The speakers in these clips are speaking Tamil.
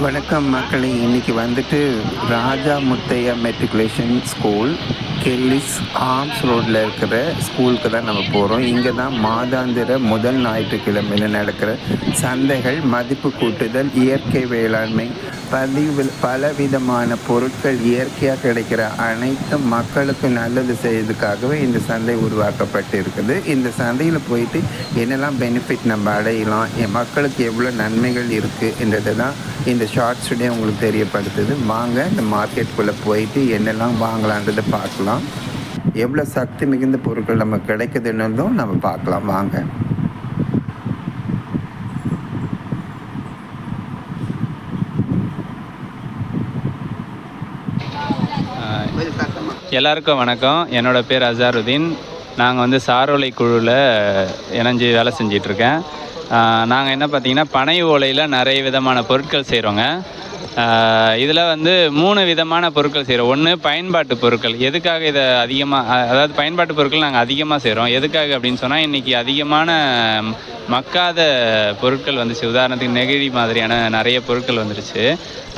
வணக்கம் மக்களை. இன்னைக்கு வந்துட்டு Raja Muthiah matriculation school Kelly's arms ரோட்டில் இருக்கிற ஸ்கூலுக்கு தான் நம்ம போகிறோம் இங்கே தான் மாதாந்திர முதல் ஞாயிற்றுக்கிழமையில் நடக்கிற சந்தைகள் மதிப்பு கூட்டுதல் இயற்கை வேளாண்மை பதிவு பலவிதமான பொருட்கள் இயற்கையாக கிடைக்கிற அனைத்து மக்களுக்கு நல்லது செய்யறதுக்காகவே இந்த சந்தை உருவாக்கப்பட்டு இருக்குது இந்த சந்தையில் போயிட்டு என்னெல்லாம் பெனிஃபிட் நம்ம அடையலாம் என் மக்களுக்கு எவ்வளோ நன்மைகள் இருக்குது என்றதை தான் இந்த ஷார்ட்ஸ் டே உங்களுக்கு தெரியப்படுத்துது. வாங்க இந்த மார்க்கெட்டுக்குள்ளே போயிட்டு என்னெல்லாம் வாங்கலான்றதை பார்க்கலாம். எவ்வளோ சக்தி மிகுந்த பொருட்கள் நமக்கு கிடைக்குதுன்னதும் நம்ம பார்க்கலாம். வாங்க. எல்லாருக்கும் வணக்கம். என்னோட பேர் அசாருதீன். நாங்கள் வந்து சாரோலை குழுவில் இணைஞ்சு வேலை செஞ்சிட்ருக்கேன் நாங்கள் என்ன பார்த்தீங்கன்னா பனை ஓலையில் நிறைய விதமான பொருட்கள் செய்கிறோங்க இதில் வந்து மூணு விதமான பொருட்கள் செய்கிறோம் ஒன்று பயன்பாட்டு பொருட்கள். எதுக்காக இதை அதிகமாக அதாவது பயன்பாட்டு பொருட்கள் நாங்கள் அதிகமாக செய்கிறோம் எதுக்காக அப்படின்னு சொன்னால் இன்றைக்கி அதிகமான மக்காத பொருட்கள் வந்துச்சு. உதாரணத்துக்கு நெகிழி மாதிரியான நிறைய பொருட்கள் வந்துருச்சு.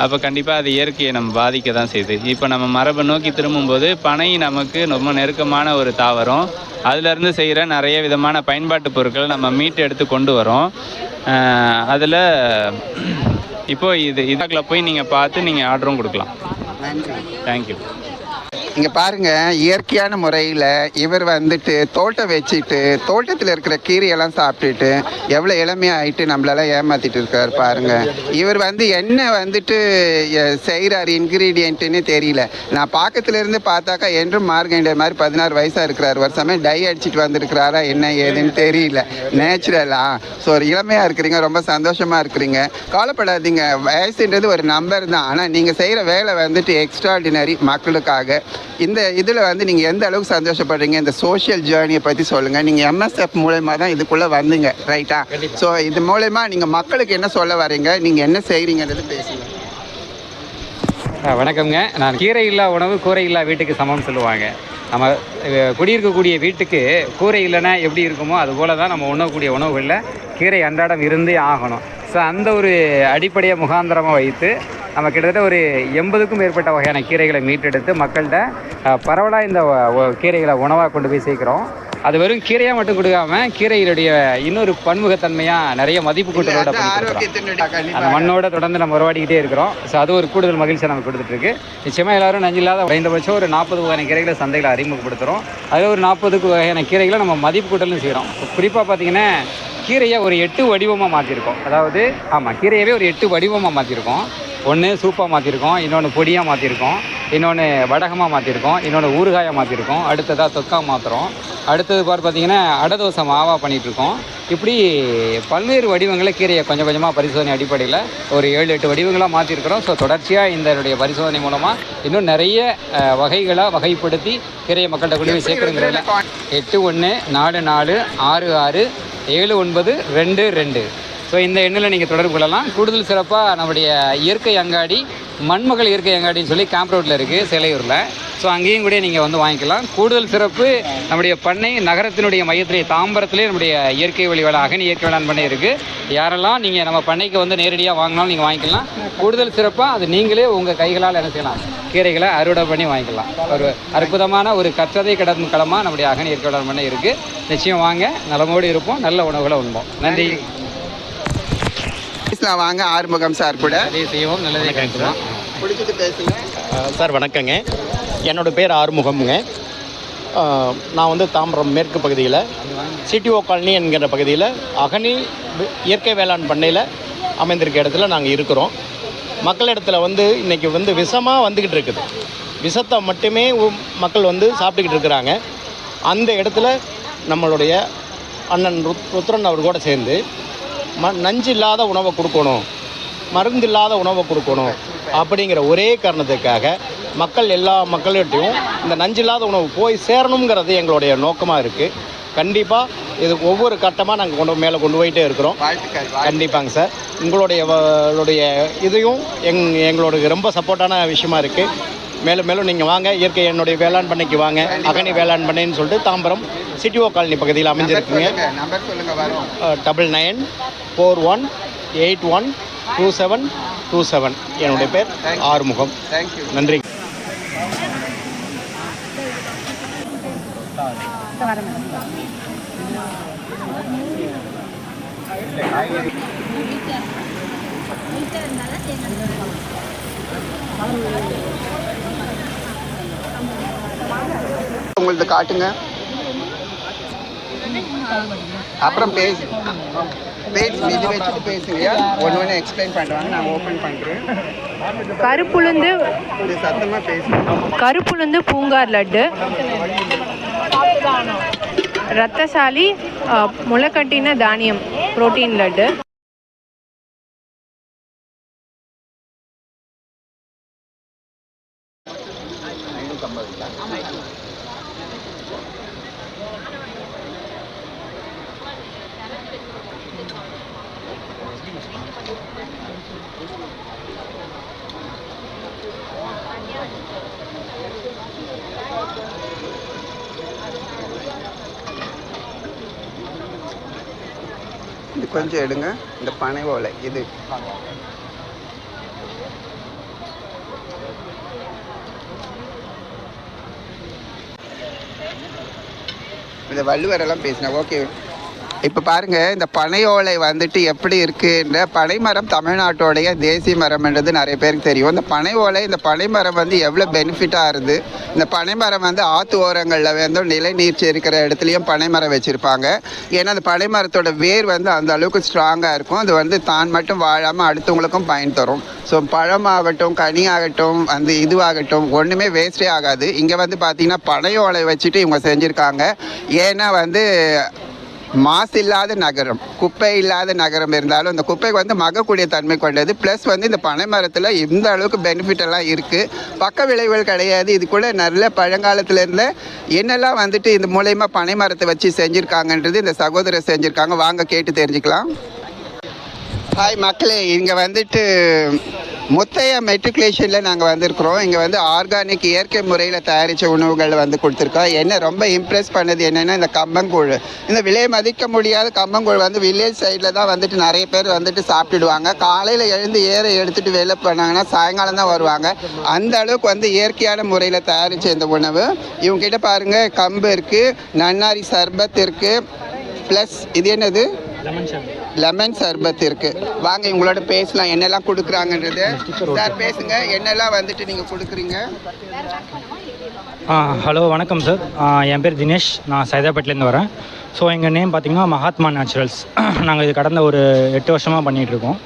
அப்போ கண்டிப்பாக அது இயற்கையை நம்ம பாதிக்க தான் செய்யுது. இப்போ நம்ம மரபை நோக்கி திரும்பும்போது பனை நமக்கு ரொம்ப நெருக்கமான ஒரு தாவரம். அதுலேருந்து செய்கிற நிறைய விதமான பயன்பாட்டு பொருட்கள் நம்ம மீட்டு எடுத்து கொண்டு வரோம். அதில் இப்போது இது இதாக்கில் போய் நீங்கள் பார்த்து நீங்கள் ஆர்டரும் கொடுக்கலாம். தேங்க்யூ இங்கே பாருங்க இயற்கையான முறையில் இவர் வந்துட்டு தோட்டம் வச்சுட்டு தோட்டத்தில் இருக்கிற கீரையெல்லாம் சாப்பிட்டுட்டு எவ்வளோ இளமையாக ஆகிட்டு நம்மளெல்லாம் ஏமாத்திட்டு இருக்கார் பாருங்க. இவர் வந்து என்ன வந்துட்டு செய்கிறார் இன்க்ரீடியண்ட்டுன்னு தெரியல. நான் பாக்கத்துலேருந்து பார்த்தாக்கா என்றும் மார்கண்டே மாதிரி பதினாறு வயசாக இருக்கிறார். வருஷமே டை அடிச்சிட்டு வந்திருக்கிறாரா என்ன ஏதுன்னு தெரியல. நேச்சுரலா ஸோ ஒரு இளமையாக இருக்கிறீங்க ரொம்ப சந்தோஷமாக இருக்கிறீங்க. கவலைப்படாதீங்க. வயசுன்றது ஒரு நம்பர் தான். ஆனால் நீங்கள் செய்கிற வேலை வந்துட்டு எக்ஸ்ட்ராடினரி மக்களுக்காக. இந்த இதில் வந்து நீங்கள் எந்த அளவுக்கு சந்தோஷப்படுறீங்க? இந்த சோஷியல் ஜேர்னியை பற்றி சொல்லுங்கள் நீங்கள் எம்எஸ்எஃப் மூலயமா தான் இதுக்குள்ளே வந்தீங்க ரைட்டா ஸோ இது மூலயமா நீங்கள் மக்களுக்கு என்ன சொல்ல வரீங்க நீங்கள் என்ன செய்கிறீங்கன்றது பேசுங்க. வணக்கம்ங்க. நான் கீரை இல்லா உணவு கூரை இல்லா வீட்டுக்கு சமம் சொல்லுவாங்க. நம்ம குடியிருக்கக்கூடிய வீட்டுக்கு கூரை இல்லைன்னா எப்படி இருக்குமோ அது போல தான் நம்ம உண்ணக்கூடிய உணவுகளில் கீரை அன்றாடம் இருந்தே ஆகணும். ஸோ அந்த ஒரு அடிப்படையை முகாந்திரமாக வைத்து நம்ம கிட்டத்தட்ட ஒரு எண்பதுக்கும் மேற்பட்ட வகையான கீரைகளை மீட்டெடுத்து மக்கள்கிட்ட பரவலாக இந்த கீரைகளை உணவாக கொண்டு போய் சேர்க்குறோம். அது வெறும் கீரையாக மட்டும் கொடுக்காம கீரைகளுடைய இன்னொரு பன்முகத்தன்மையாக நிறைய மதிப்பு கூட்டலோட அந்த மண்ணோட தொடர்ந்து நம்ம உருவாடிக்கிட்டே இருக்கிறோம். ஸோ அது ஒரு கூடுதல் மகிழ்ச்சி நமக்கு கொடுத்துட்டு இருக்கு நிச்சயமாக எல்லாரும் நஞ்சு இல்லாத குறைந்தபட்சம் ஒரு நாற்பது வகையான கீரைகளை சந்தையில் அறிமுகப்படுத்துகிறோம் அதில் ஒரு நாற்பதுக்கு வகையான கீரைகளை நம்ம மதிப்பு கூட்டலும் செய்கிறோம் குறிப்பாக பார்த்தீங்கன்னா கீரையை ஒரு எட்டு வடிவமாக மாற்றிருக்கோம் அதாவது ஆமாம் கீரையவே ஒரு எட்டு வடிவமாக மாற்றிருக்கோம் ஒன்று சூப்பாக மாற்றிருக்கோம் இன்னொன்று பொடியாக மாற்றிருக்கோம் இன்னொன்று வடகமாக மாற்றிருக்கோம் இன்னொன்று ஊறுகாயாக மாற்றிருக்கோம் அடுத்ததாக தொக்கா மாற்றுறோம் அடுத்தது பார் பார்த்தீங்கன்னா அடதோசை மாவாக பண்ணிகிட்ருக்கோம் இப்படி பல்வேறு வடிவங்களை கீரையை கொஞ்சம் கொஞ்சமாக பரிசோதனை அடிப்படையில் ஒரு ஏழு எட்டு வடிவங்களாக மாற்றிருக்கிறோம் ஸோ தொடர்ச்சியாக இந்த பரிசோதனை மூலமாக இன்னும் நிறைய வகைகளாக வகைப்படுத்தி கீரையை மக்கள்கிட்ட கொண்டு போய் சேர்க்குறங்கிறதுல எட்டு ஒன்று நாலு நாலு ஆறு ஆறு ஏழு ஒன்பது ரெண்டு ரெண்டு. ஸோ இந்த எண்ணில் நீங்கள் தொடர்பு கொள்ளலாம். கூடுதல் சிறப்பாக நம்முடைய இயற்கை அங்காடி மண்மகள் இயற்கை அங்காடின்னு சொல்லி கேம்ப் ரோட்டில் இருக்குது சிலையூரில். ஸோ அங்கேயும் கூட நீங்கள் வந்து வாங்கிக்கலாம். கூடுதல் சிறப்பு நம்முடைய பண்ணை நகரத்தினுடைய மையத்திலே தாம்பரத்திலே நம்முடைய இயற்கை வழிவள அகனி இயற்கை வேளாண் பண்ணை இருக்குது யாரெல்லாம் நீங்கள் நம்ம பண்ணைக்கு வந்து நேரடியாக வாங்கினாலும் நீங்கள் வாங்கிக்கலாம். கூடுதல் சிறப்பாக அது நீங்களே உங்கள் கைகளால் என்ன செய்யலாம்? கீரைகளை அறுவடை பண்ணி வாங்கிக்கலாம். ஒரு அற்புதமான ஒரு கற்றதை கடக்கும் களமாக நம்முடைய அகனி இயற்கை வேளாண் பண்ணை இருக்குது நிச்சயம் வாங்க நலமோடு இருப்போம் நல்ல உணவுகளை உண்போம். நன்றி. பேசலாம். வாங்க ஆறுமுகம் சார் கூட. அதே செய்வோம் நல்லதே பிடிச்சிட்டு பேசுங்க. சார் வணக்கங்க. என்னோட பேர் ஆறுமுகம்ங்க. நான் வந்து தாம்பரம் மேற்கு பகுதியில் சிடிஓ காலனி என்கிற பகுதியில் அகனி இயற்கை வேளாண் பண்ணையில் அமைந்திருக்க இடத்துல நாங்கள் இருக்கிறோம். மக்களிடத்துல வந்து இன்றைக்கி வந்து விஷமாக வந்துக்கிட்டு இருக்குது. விஷத்தை மட்டுமே மக்கள் வந்து சாப்பிட்டுக்கிட்டு இருக்கிறாங்க. அந்த இடத்துல நம்மளுடைய அண்ணன் ருத் ருத்ரன் அவர் கூட சேர்ந்து ம நஞ்சு இல்லாத உணவை கொடுக்கணும். மருந்து இல்லாத உணவை கொடுக்கணும். அப்படிங்கிற ஒரே காரணத்துக்காக மக்கள் எல்லா மக்கள்கிட்டையும் இந்த நஞ்சு இல்லாத உணவு போய் சேரணுங்கிறது எங்களுடைய நோக்கமாக இருக்குது கண்டிப்பாக இது ஒவ்வொரு கட்டமாக நாங்கள் கொண்டு மேலே கொண்டு போயிட்டே இருக்கிறோம். கண்டிப்பாங்க சார். உங்களுடைய இதையும் எங் எங்களோட ரொம்ப சப்போர்ட்டான விஷயமா இருக்குது மேலும் மேலும் நீங்கள் வாங்க. இயற்கை என்னுடைய வேளாண் பண்ணைக்கு வாங்க. அகனி வேளாண் பண்ணைன்னு சொல்லிட்டு தாம்பரம் சிட்டிஓ காலனி பகுதியில் அமைஞ்சிருக்குங்க. நம்பர் சொல்லுங்க வரும். Double nine four one eight one two seven two seven என்னுடைய பேர் ஆறுமுகம். தேங்க்யூ நன்றி. உங்களது காட்டுங்க. அப்புறம் பேசு. பேசி இது வச்சுட்டு பேசுங்க. ஒன்று ஒன்று எக்ஸ்பிளைன் பண்ணுவாங்க நான் ஓப்பன் பண்ணுறேன் கருப்புளுந்து சத்தமாக பேசுங்க. கருப்புளுந்து பூங்கார் லட்டு. ரத்தசாலி முளைக்கட்டின தானியம் புரோட்டீன் லட்டு. கொஞ்சம் எடுங்க. இந்த பனை ஓலை இது. இந்த வள்ளுவரெல்லாம் பேசினேன் ஓகே. இப்போ பாருங்க இந்த பனை ஓலை வந்துட்டு எப்படி இருக்குன்ற பனைமரம் தமிழ்நாட்டோடைய தேசிய மரம்ன்றது நிறைய பேருக்கு தெரியும். இந்த பனை ஓலை இந்த பனை மரம் வந்து எவ்வளோ பெனிஃபிட்டாக இருந்து இந்த பனை மரம் வந்து ஆற்று ஓரங்களில் வந்து நிலை நீர்ச்சி இருக்கிற இடத்துலையும் பனைமரம் வச்சுருப்பாங்க. ஏன்னா அந்த பனை மரத்தோட வேர் வந்து அந்த அளவுக்கு ஸ்ட்ராங்காக இருக்கும். அது வந்து தான் மட்டும் வாழாமல் அடுத்தவங்களுக்கும் பயன் தரும். ஸோ பழமாகட்டும் கனி ஆகட்டும் அந்த இதுவாகட்டும் ஒன்றுமே வேஸ்டே ஆகாது. இங்கே வந்து பார்த்திங்கன்னா பனை ஓலை வச்சுட்டு இவங்க செஞ்சுருக்காங்க. ஏன்னா வந்து மாசு இல்லாத நகரம் குப்பை இல்லாத நகரம் இருந்தாலும் இந்த குப்பைக்கு வந்து மகக்கூடிய தன்மை கொண்டது. ப்ளஸ் வந்து இந்த பனை மரத்தில் இந்த அளவுக்கு பெனிஃபிட் எல்லாம் இருக்குது பக்க விளைவுகள் கிடையாது. இது கூட நல்ல பழங்காலத்துலேருந்து என்னெல்லாம் வந்துட்டு இந்த மூலயமா பனை மரத்தை வச்சு செஞ்சுருக்காங்கன்றது இந்த சகோதரர் செஞ்சுருக்காங்க. வாங்க கேட்டு தெரிஞ்சுக்கலாம். ஹாய் மக்களே இங்கே வந்துட்டு முத்தையா மெட்ரிகுலேஷனில் நாங்கள் வந்திருக்கிறோம். இங்கே வந்து ஆர்கானிக் இயற்கை முறையில் தயாரித்த உணவுகள் வந்து கொடுத்துருக்கோம். என்ன ரொம்ப இம்ப்ரெஸ் பண்ணது என்னென்னா இந்த கம்பங்கூழ். இந்த விலை மதிக்க முடியாத கம்பங்கூழ் வந்து வில்லேஜ் சைடில் தான் வந்துட்டு நிறைய பேர் வந்துட்டு சாப்பிட்டுடுவாங்க. காலையில் எழுந்து ஏற எடுத்துகிட்டு வெளில போனாங்கன்னா சாயங்காலம் தான் வருவாங்க. அந்த அளவுக்கு வந்து இயற்கையான முறையில் தயாரித்த இந்த உணவு. இவங்ககிட்ட பாருங்கள் கம்பு இருக்குது நன்னாரி சர்பத் இருக்குது ப்ளஸ் இது என்னது? லெமன் சர்பத் இருக்கு. வாங்க இவங்களோட பேசலாம். என்னெல்லாம் கொடுக்குறாங்கன்றது. சார் பேசுங்க. என்னெல்லாம் வந்துட்டு நீங்க கொடுக்குறீங்க? ஆ ஹலோ வணக்கம் சார். என் பேர் தினேஷ். நான் சைதாப்பேட்லேருந்து வரேன். ஸோ எங்கள் நேம் பார்த்தீங்கன்னா மகாத்மா நேச்சுரல்ஸ். நாங்கள் இது கடந்த ஒரு எட்டு வருஷமாக பண்ணிகிட்ருக்கோம்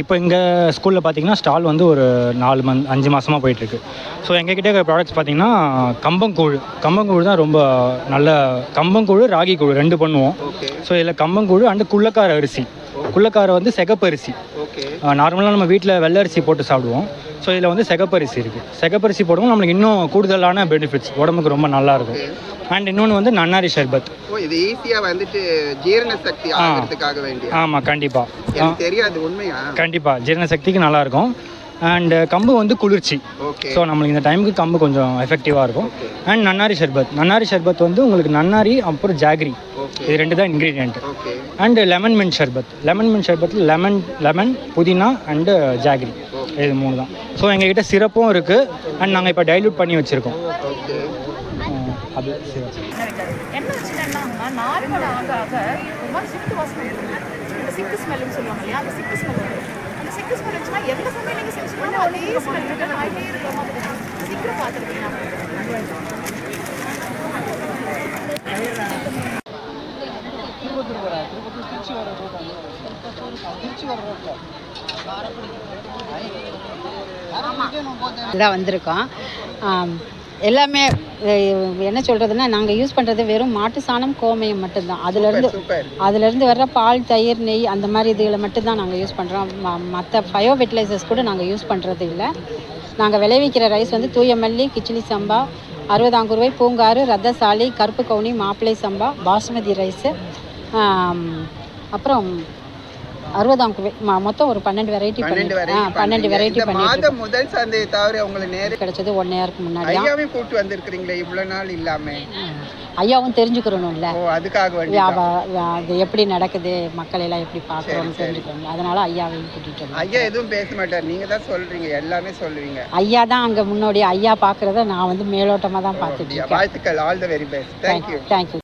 இப்போ எங்கள் ஸ்கூலில் பார்த்தீங்கன்னா ஸ்டால் வந்து ஒரு நாலு மந்த் அஞ்சு மாதமாக போயிட்டுருக்கு. ஸோ எங்ககிட்ட இருக்கிற ப்ராடக்ட்ஸ் பார்த்தீங்கன்னா கம்பங்கூழ். கம்பங்கூழ் தான் ரொம்ப நல்ல கம்பங்கூழ் ராகி கூழ் ரெண்டு பண்ணுவோம். ஸோ இதில் கம்பங்கூழ் அண்டு குள்ளக்கார அரிசி. குள்ளக்கார வந்து சிகப்பரிசி. நார்மலாக நம்ம வீட்டில் வெள்ளை அரிசி போட்டு சாப்பிடுவோம். ஸோ இதில் வந்து சிகப்பரிசி இருக்குது சிகப்பரிசி போடுவோம் நம்மளுக்கு இன்னும் கூடுதலான பெனிஃபிட்ஸ் உடம்புக்கு ரொம்ப நல்லா இருக்கும். அண்ட் இன்னொன்று வந்து நன்னாரி ஷர்பத் இது ஈஸியா வந்துட்டு ஜீரண சக்தி. ஆகிறதுக்காக வேண்டிய ஆமாம் கண்டிப்பாக தெரியாது உண்மையா? கண்டிப்பாக ஜீரண சக்திக்கு நல்லாயிருக்கும். அண்ட் கம்பு வந்து குளிர்ச்சி. ஸோ நம்மளுக்கு இந்த டைமுக்கு கம்பு கொஞ்சம் எஃபெக்டிவாக இருக்கும். அண்ட் நன்னாரி ஷர்பத் நன்னாரி ஷர்பத் வந்து உங்களுக்கு நன்னாரி அப்புறம் ஜாகரி. இது ரெண்டு தான் ingredient okay. And lemon mint sharbat lemon mint ஷர்பத்தில் lemon lemon புதினா அண்டு ஜாகரி. இது மூணு தான். ஸோ எங்ககிட்ட சிறப்பும் இருக்குது அண்ட் நாங்கள் இப்போ டைல்யூட் பண்ணி வச்சுருக்கோம். அது என்ன வச்சுட்டேன்னா நார்மல் ஆக ஆக ஒரு மாதிரி சிக்கு வாசனை இந்த சிக்கு ஸ்மெல்னு சொல்லுவாங்க இல்லையா? அந்த சிக்கு ஸ்மெல் அந்த சிக்கு ஸ்மெல் இருந்துச்சுன்னா எந்த சமையல் நீங்கள் செஞ்சுக்கணும் அதே ஸ்மெல் ரிட்டர்ன் ஆகிட்டே இருக்கிற மாதிரி சீக்கிரம் பார்த்துருக்கீங்க. தான் வந்திருக்கோம். ஆம், எல்லாமே அஹ், என்ன சொல்கிறதுனா நாங்கள் யூஸ் பண்ணுறது வெறும் மாட்டு சாணம் கோமயம் மட்டும்தான். அதுலேருந்து அதுலேருந்து வர்ற பால் தயிர் நெய் அந்த மாதிரி இதுகளை மட்டும்தான் நாங்கள் யூஸ் பண்ணுறோம் மற்ற பயோ ஃபெர்டிலைசர்ஸ் கூட நாங்கள் யூஸ் பண்ணுறது இல்லை. நாங்கள் விளைவிக்கிற ரைஸ் வந்து தூய மல்லி கிச்சிலி சம்பா அறுபதாங்குருவை பூங்காறு ரத்தசாலி கருப்பு கவுனி மாப்பிளை சம்பா பாஸ்மதி ரைஸு அப்புறம் அறுபதாம் மொத்தம் ஒரு பன்னெண்டு வெரைட்டி பண்ணிட்டு பன்னெண்டு வெரைட்டி மாதம் முதல் சந்தையை தவிர உங்களை நேரு கிடைச்சது ஒன் இயருக்கு முன்னாடி ஐயாவையும் கூட்டு வந்திருக்கிறீங்களே இவ்வளவு நாள் இல்லாம? ஐயாவும் தெரிஞ்சுக்கிறணும்ல. ஓ அதுக்காக வியாபாரம் அது எப்படி நடக்குது மக்கள் எல்லாம் எப்படி பார்க்குறோம்னு தெரிஞ்சுக்கணும். அதனால ஐயாவையும் கூட்டிகிட்டு வந்தோம் ஐயா எதுவும் பேச மாட்டார். நீங்க தான் சொல்றீங்க எல்லாமே சொல்லுவீங்க. ஐயா தான் அங்கே முன்னோடி. ஐயா பார்க்குறத நான் வந்து மேலோட்டமாக தான் பார்த்துட்டு வாழ்த்துக்கள். All the very best thank you thank you